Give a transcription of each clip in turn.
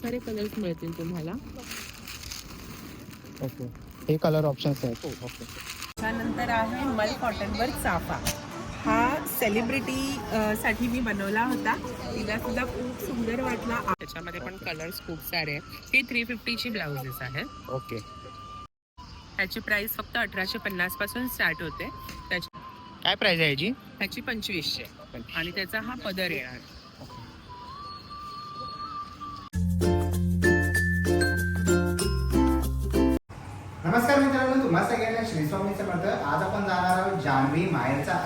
सारे कलर्स मिळतील तुम्हाला. ओके हे कलर ऑप्शन्स आहेत. हो ओके त्यानंतर आहे मल कॉटनवर चाफा. हा सेलिब्रिटी साठी मी बनवला होता. तिला सुद्धा खूप सुंदर वाटला. त्याच्यामध्ये पण कलर्स खूप सारे आहेत. हे थ्री फिफ्टीची ब्लाउजेस आहेत. ओके ह्याची प्राइस फक्त अठराशे पन्नासपासून स्टार्ट होते. त्याची काय प्राइस आहे याची? ह्याची पंचवीसशे. आणि त्याचा हा पदर येणार.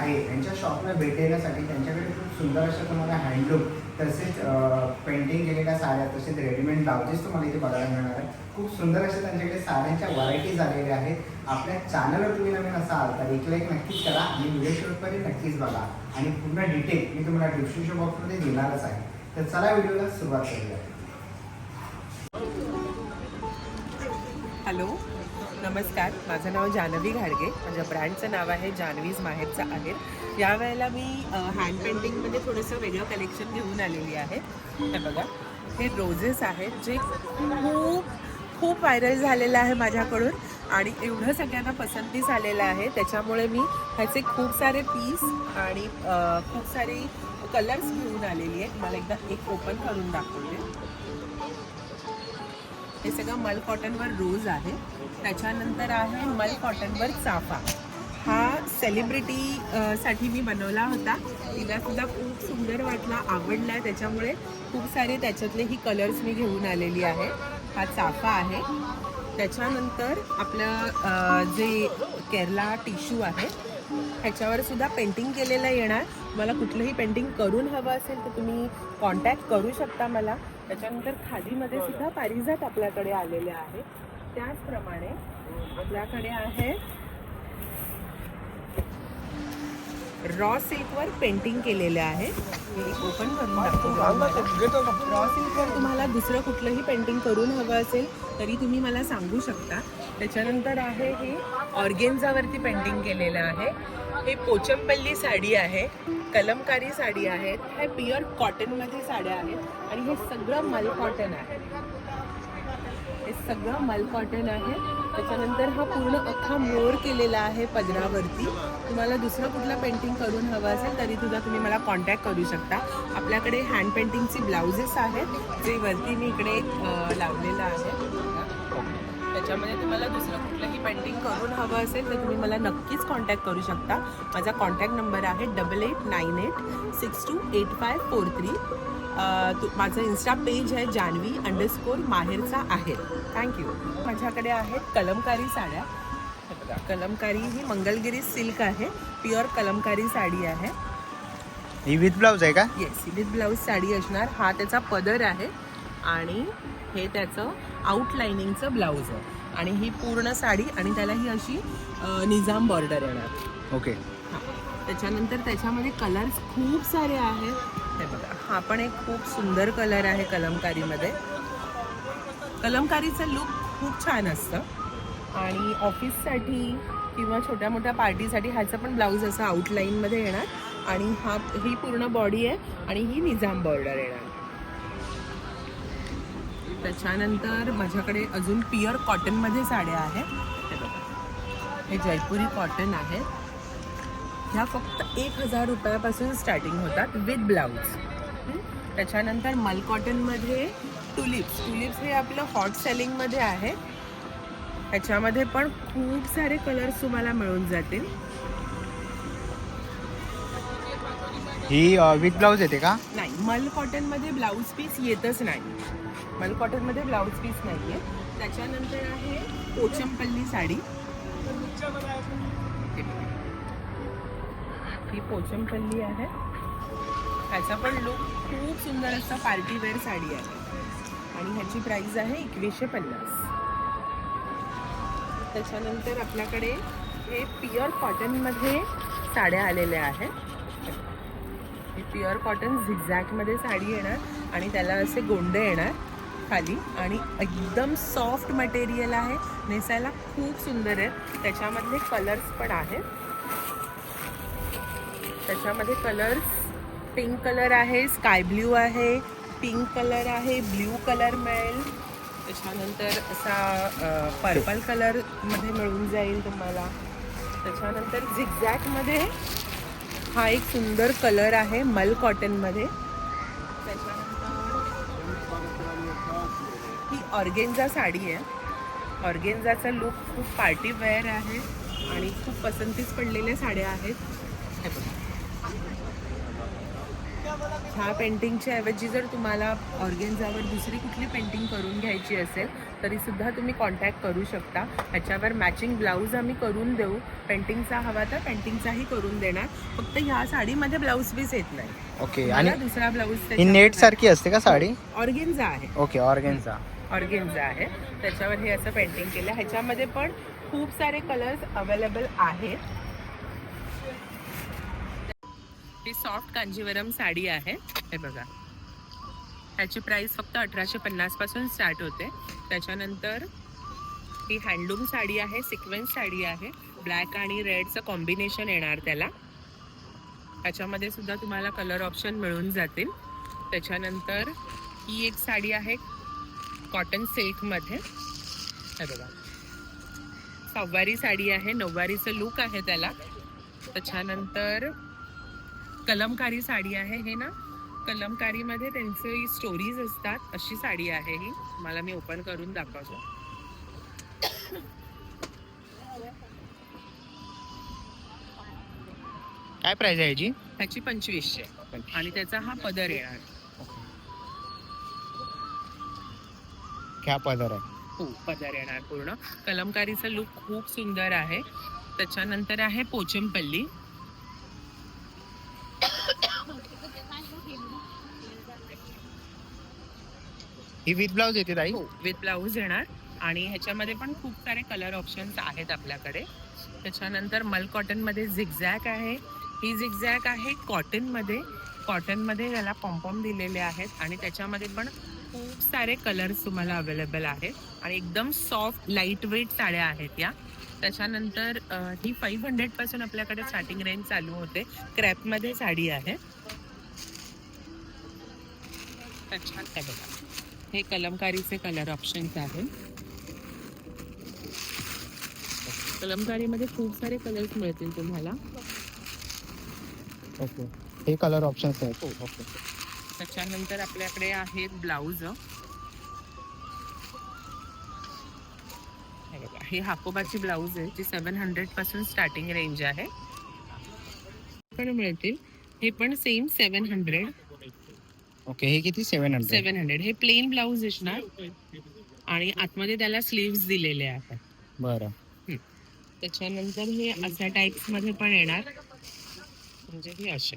आहे. यांच्या शॉपला भेट देण्यासाठी त्यांच्याकडे खूप सुंदर अशा तुम्हाला हँडलूम तसेच पेंटिंग केलेल्या साड्या तसेच रेडीमेड ब्लाउजेस तुम्हाला इथे बघायला मिळणार आहे खूप सुंदर अशा त्यांच्याकडे साड्यांच्या व्हरायटीज आलेल्या आहेत. आपल्या चॅनलवर तुम्ही नवीन असाल तर एक लाईक नक्कीच करा आणि व्हिडिओ शेवटपर्यंत नक्कीच बघा. आणि पूर्ण डिटेल मी तुम्हाला डिस्क्रिप्शन बॉक्समध्ये देणारच आहे. तर चला व्हिडिओला सुरुवात करूया. हॅलो नमस्कार. माझं नाव जानवी घाडगे. माझ्या ब्रँडचं नाव आहे जानवीज माहेरचा आहे यावेळेला मी हँड पेंटिंगमध्ये थोडंसं वेगळं कलेक्शन घेऊन आलेली आहे. हे बघा हे रोजेस आहेत जे खूप खूप व्हायरल झालेलं आहे माझ्याकडून. आणि एवढं सगळ्यांना पसंतीस आलेलं आहे. त्याच्यामुळे मी ह्याचे खूप सारे पीस आणि खूप सारे कलर्स घेऊन आलेली आहे. मला एकदा एक ओपन करून दाखवते. हे सगळं मल कॉटनवर रोज आहे. त्याच्यानंतर आहे मल कॉटनवर चाफा. हा सेलिब्रिटी साठी मी बनवला होता. तिला सुद्धा खूप सुंदर वाटला आवडला. त्याच्यामुळे खूप सारे त्याच्यातले ही कलर्स मी घेऊन आलेली आहे. हा चाफा आहे. त्याच्यानंतर आपलं जे केरला टिश्यू आहे ह्याच्यावर सुद्धा पेंटिंग केलेलं येणार. मला कुठलंही पेंटिंग करून हवं असेल तर तुम्ही कॉन्टॅक्ट करू शकता मला. त्याच्यानंतर खादीमध्ये सुद्धा पारिजात आपल्याकडे आलेले आहे. त्याचप्रमाणे आपल्याकडे आहे रॉ सिल्कवर पेंटिंग केलेले आहे. ओपन रॉ सिल्कवर तुम्हाला. दुसरं कुठलंही पेंटिंग करून हवं असेल तरी तुम्ही मला सांगू शकता. त्याच्यानंतर आहे हे ऑर्गेन्झावरती पेंटिंग केलेलं आहे. हे पोचमपल्ली साडी आहे. कलमकारी साडी आहेत हे प्युअर कॉटनमध्ये साड्या आहेत आणि हे सगळं मल कॉटन आहे. हे सगळं मल कॉटन आहे. त्याच्यानंतर हा पूर्ण अख्खा मोर केलेला आहे पदरावरती. तुम्हाला दुसरं कुठलं पेंटिंग करून हवं असेल तरी सुद्धा तुम्ही मला कॉन्टॅक्ट करू शकता. आपल्याकडे हँड पेंटिंगची ब्लाउजेस आहेत जे वरती मी इकडे लावलेलं आहे. त्याच्यामध्ये तुम्हाला दुसरं कुठलंही पेंटिंग करून हवं असेल तर तुम्ही मला नक्कीच कॉन्टॅक्ट करू शकता. माझा कॉन्टॅक्ट नंबर आहे double eight nine eight six two eight five four three माझं इन्स्टा पेज आहे जानवी अंडरस्कोर माहेरचा आहे. थँक्यू माझ्याकडे आहेत कलमकारी साड्या. कलमकारी ही मंगलगिरी सिल्क आहे. प्युअर कलमकारी साडी आहे. ही विथ ब्लाऊज आहे का? येस विथ ब्लाऊज साडी असणार. हा त्याचा पदर आहे. आणि हे त्याचं आउटलाइनिंगचं ब्लाऊज आहे. आणि ही पूर्ण साडी आणि त्याला ही अशी निजाम बॉर्डर येणार. ओके हा. त्याच्यानंतर त्याच्यामध्ये कलर्स खूप सारे आहेत. हे बघा हा पण एक खूप सुंदर कलर आहे कलमकारीमध्ये. कलमकारीचं लुक खूप छान असतं. आणि ऑफिससाठी किंवा छोट्या मोठ्या पार्टीसाठी ह्याचं पण ब्लाऊज असं आउटलाईनमध्ये येणार. आणि हा ही पूर्ण बॉडी आहे आणि ही निजाम बॉर्डर येणार. त्याच्यानंतर माझ्याकडे अजून प्युअर कॉटनमध्ये साड्या आहेत. हे बघा. हे जयपुरी कॉटन आहे. ह्या फक्त एक हजार रुपयापासून स्टार्टिंग होतात विथ ब्लाऊज त्याच्यानंतर मल कॉटनमध्ये टुलिप्स टुलिप्स हे आपलं हॉट सेलिंगमध्ये आहे. ह्याच्यामध्ये पण खूप सारे कलर्स तुम्हाला मिळून जातील. ही विथ ब्लाऊज येते का? नाही मल कॉटनमध्ये ब्लाऊज पीस येतच नाही. मल कॉटनमध्ये ब्लाऊज पीस नाही आहे त्याच्यानंतर आहे पोचमपल्ली साडी. ही पोचमपल्ली आहे. त्याचा पण लुक खूप सुंदर असा पार्टीवेअर साडी आहे. आणि ह्याची प्राईस आहे एकवीसशे पन्नास. त्याच्यानंतर आपल्याकडे हे प्युअर कॉटनमध्ये साड्या आलेल्या आहेत. ही प्युअर कॉटन झिगझॅकमध्ये साडी येणार आणि त्याला असे गोंडे येणार खाली. आणि एकदम सॉफ्ट मटेरियल आहे. नेसायला खूप सुंदर आहे. त्याच्यामधले कलर्स पण आहेत. त्याच्यामध्ये कलर्स पिंक कलर आहे स्काय ब्ल्यू आहे पिंक कलर आहे ब्ल्यू कलर मिळेल. त्याच्यानंतर असा पर्पल कलरमध्ये मिळून जाईल तुम्हाला. त्याच्यानंतर झिगझॅकमध्ये हा एक सुंदर कलर आहे मल कॉटनमध्ये. त्याच्यानंतर ही ऑर्गेन्झा साडी आहे. ऑर्गेन्झाचा लुक खूप पार्टी वेअर आहे आणि खूप पसंतीस पडलेल्या साड्या आहेत. ह्या पेंटिंगच्या ऐवजी जर तुम्हाला ऑर्गेन्झावर दुसरी कुठली पेंटिंग करून घ्यायची असेल तरी सुद्धा तुम्ही कॉन्टॅक्ट करू शकता. ह्याच्यावर मॅचिंग ब्लाऊज आम्ही करून देऊ. पेंटिंगचा हवा तर पेंटिंगचाही करून देणार. फक्त ह्या साडीमध्ये ब्लाऊज पीस येत नाही. ओके आणि मला दुसरा ब्लाऊज ही नेट सारखी असते का साडी? ऑर्गेन्झा आहे. ओके ऑर्गेनचा ऑर्गेन्झा आहे. त्याच्यावर हे असं पेंटिंग केलं. ह्याच्यामध्ये पण खूप सारे कलर्स अवेलेबल आहेत. ही सॉफ्ट कांजीवरम साडी आहे. हे बघा. ह्याची प्राईस फक्त अठराशे पन्नासपासून स्टार्ट होते. त्याच्यानंतर ही हँडलूम साडी आहे सिक्वेन्स साडी आहे. ब्लॅक आणि रेडचं कॉम्बिनेशन येणार त्याला. त्याच्यामध्ये सुद्धा तुम्हाला कलर ऑप्शन मिळून जातील. त्याच्यानंतर ही एक साडी आहे कॉटन सिल्कमध्ये हे बघा. सव्वारी साडी आहे नऊवारीचं लुक आहे त्याला. त्याच्यानंतर कलमकारी साडी आहे हे ना? कलमकारीमध्ये त्यांचे स्टोरीज असतात अशी साडी आहे ही. मला मी ओपन करून दाखवतो. काय प्राइस आहे याची? ह्याची पंचवीसशे. आणि त्याचा हा पदर येणार क्या पदर आहे. हो पदर येणार पूर्ण. कलमकारीचा लुक खूप सुंदर आहे. त्याच्यानंतर आहे पोचमपल्ली. ही विथ ब्लाऊज येते ताई? हो विथ ब्लाऊज येणार. आणि ह्याच्यामध्ये पण खूप सारे कलर ऑप्शन्स आहेत आपल्याकडे. त्याच्यानंतर मल कॉटनमध्ये झिगझॅक आहे. ही झिगझॅक आहे कॉटनमध्ये कॉटनमध्ये याला पॉम्पॉम दिलेले आहेत आणि त्याच्यामध्ये पण खूप सारे कलर्स तुम्हाला अवेलेबल आहेत. आणि एकदम सॉफ्ट लाइट वेट साड्या आहेत या. त्याच्यानंतर ही फाईव्ह हंड्रेडपासून आपल्याकडे स्टार्टिंग रेंज चालू होते. क्रॅपमध्ये साडी आहे. अच्छा हे हे कलमकारीचे कलर ऑप्शन्स आहेत. कलमकारीमध्ये खूप सारे कलर्स मिळतील तुम्हाला. ओके हे कलर ऑप्शन्स आहेत. ओके त्याच्यानंतर आपल्याकडे आहेत ब्लाऊज हे हे हाकोबाची ब्लाऊज आहे जी सेवन हंड्रेडपासून स्टार्टिंग रेंज आहे. पण मिळतील. हे पण सेम सेवन हंड्रेड ओके हे किती? सेवन हंड्रेड सेवन हंड्रेड हे प्लेन ब्लाऊज असणार आणि आतमध्ये त्याला स्लीव्स दिलेले आहेत. बरं. त्याच्यानंतर हे अशा टाईप्समध्ये पण येणार. म्हणजे हे असे.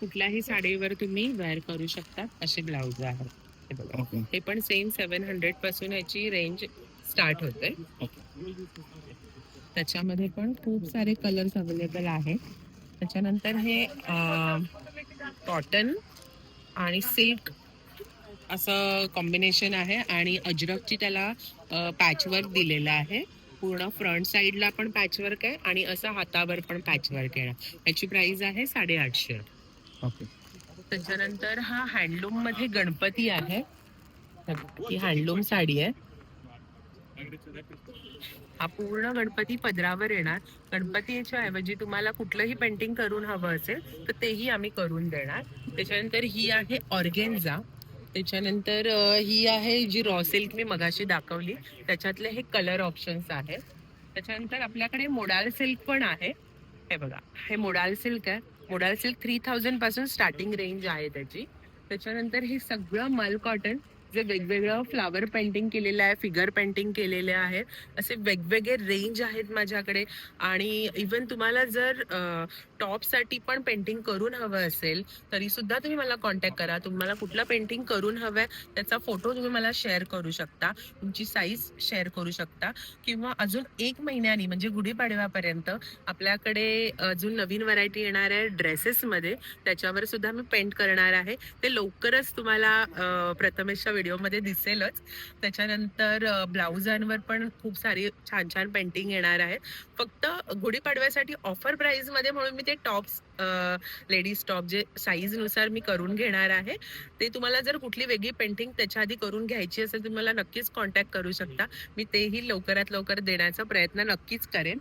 कुठल्याही साडीवर तुम्ही वेअर करू शकता असे ब्लाऊज आहेत. हे बघा. ओके. हे पण सेम सेवन हंड्रेडपासून याची रेंज स्टार्ट होते. त्याच्यामध्ये पण खूप सारे कलर्स अवेलेबल आहेत. त्याच्यानंतर हे कॉटन आणि सिल्क असं कॉम्बिनेशन आहे आणि अजरकची त्याला पॅचवर्क दिलेलं आहे. पूर्ण फ्रंट साईडला पण पॅचवर्क आहे आणि असं हातावर पण पॅचवर्क येणार याची प्राइस आहे साडेआठशे ओके. त्याच्यानंतर हा हँडलूममध्ये गणपती आहे. ही हँडलूम साडी आहे. हा पूर्ण गणपती पदरावर येणार. गणपतीच्या ऐवजी तुम्हाला कुठलंही पेंटिंग करून हवं असेल तर तेही आम्ही करून देणार. त्याच्यानंतर ही आहे ऑर्गेन्झा. त्याच्यानंतर ही आहे जी रॉ सिल्क मी मगाशी दाखवली. त्याच्यातले हे कलर ऑप्शन्स आहेत. त्याच्यानंतर आपल्याकडे मोडाल सिल्क पण आहे. हे बघा हे मोडाल सिल्क आहे. मोडाल सिल्क थ्री थाउजंडपासून स्टार्टिंग रेंज आहे त्याची. त्याच्यानंतर हे सगळं मल कॉटन. जे वेगवेगळं फ्लावर पेंटिंग केलेलं आहे फिगर पेंटिंग केलेले आहे असे वेगवेगळे रेंज आहेत माझ्याकडे. आणि इवन तुम्हाला जर टॉपसाठी पण पेंटिंग करून हवं असेल तरी सुद्धा तुम्ही मला कॉन्टॅक्ट करा. तुम्हाला कुठलं पेंटिंग करून हवं आहे त्याचा फोटो तुम्ही मला शेअर करू शकता. तुमची साईज शेअर करू शकता. किंवा अजून एक महिन्यानी म्हणजे गुढीपाडव्यापर्यंत आपल्याकडे अजून नवीन व्हरायटी येणार आहे ड्रेसेसमध्ये त्याच्यावर सुद्धा मी पेंट करणार आहे. ते लवकरच तुम्हाला प्रथमेश प्रथमेशच्या व्हिडिओमध्ये दिसेलच. त्याच्यानंतर ब्लाऊजांवर पण खूप सारी छान छान पेंटिंग येणार आहे. फक्त गुढीपाडव्यासाठी ऑफर प्राईजमध्ये म्हणून मी ते टॉप्स लेडीज टॉप जे साईजनुसार मी करून घेणार आहे ते तुम्हाला जर कुठली वेगळी पेंटिंग त्याच्या आधी करून घ्यायची असेल तर मला नक्कीच कॉन्टॅक्ट करू शकता. मी तेही लवकरात लवकर देण्याचा प्रयत्न नक्कीच करेन.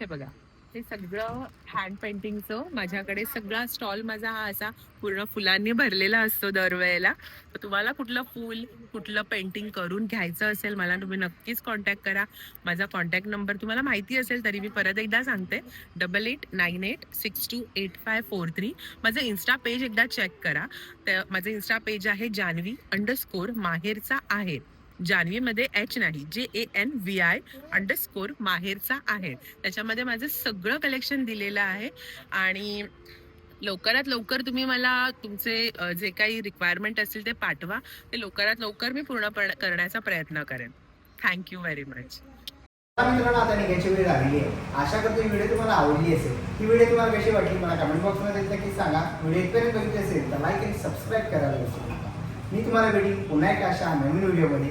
हे बघा. हे सगळं हँड पेंटिंगचं माझ्याकडे सगळा स्टॉल माझा हा असा पूर्ण फुलांनी भरलेला असतो दरवेळेला. तर तुम्हाला कुठलं फूल कुठलं पेंटिंग करून घ्यायचं असेल मला तुम्ही नक्कीच कॉन्टॅक्ट करा. माझा कॉन्टॅक्ट नंबर तुम्हाला माहिती असेल तरी मी परत एकदा सांगते. Double eight nine eight six two eight five four three माझं इन्स्टा पेज एकदा चेक करा. तर माझं इन्स्टा पेज आहे जानवी अंडरस्कोर माहेरचा आहे. जान्हवीमध्ये एच नाही J A N V I underscore माहेरचा आहे. त्याच्यामध्ये माझं सगळं कलेक्शन दिलेलं आहे. आणि लवकरात लवकर तुम्ही मला तुमचे जे काही रिक्वायरमेंट असतील ते पाठवा. ते लवकरात लवकर मी पूर्ण करण्याचा प्रयत्न करेन. थँक्यू व्हेरी मच मित्रांनो आता निघायची वेळ लागली आहे. आशा करतो ही व्हिडिओ तुम्हाला आवडली असेल. ही व्हिडिओ तुम्हाला कशी वाटली मला कमेंट बॉक्समध्ये नक्की सांगा. व्हिडिओ इथपर्यंत बघितली असेल तर लाईक आणि सबस्क्राईब करायला विसरू नका. मी तुम्हाला भेटी पुन्हा एक अशा नवीन व्हिडिओमध्ये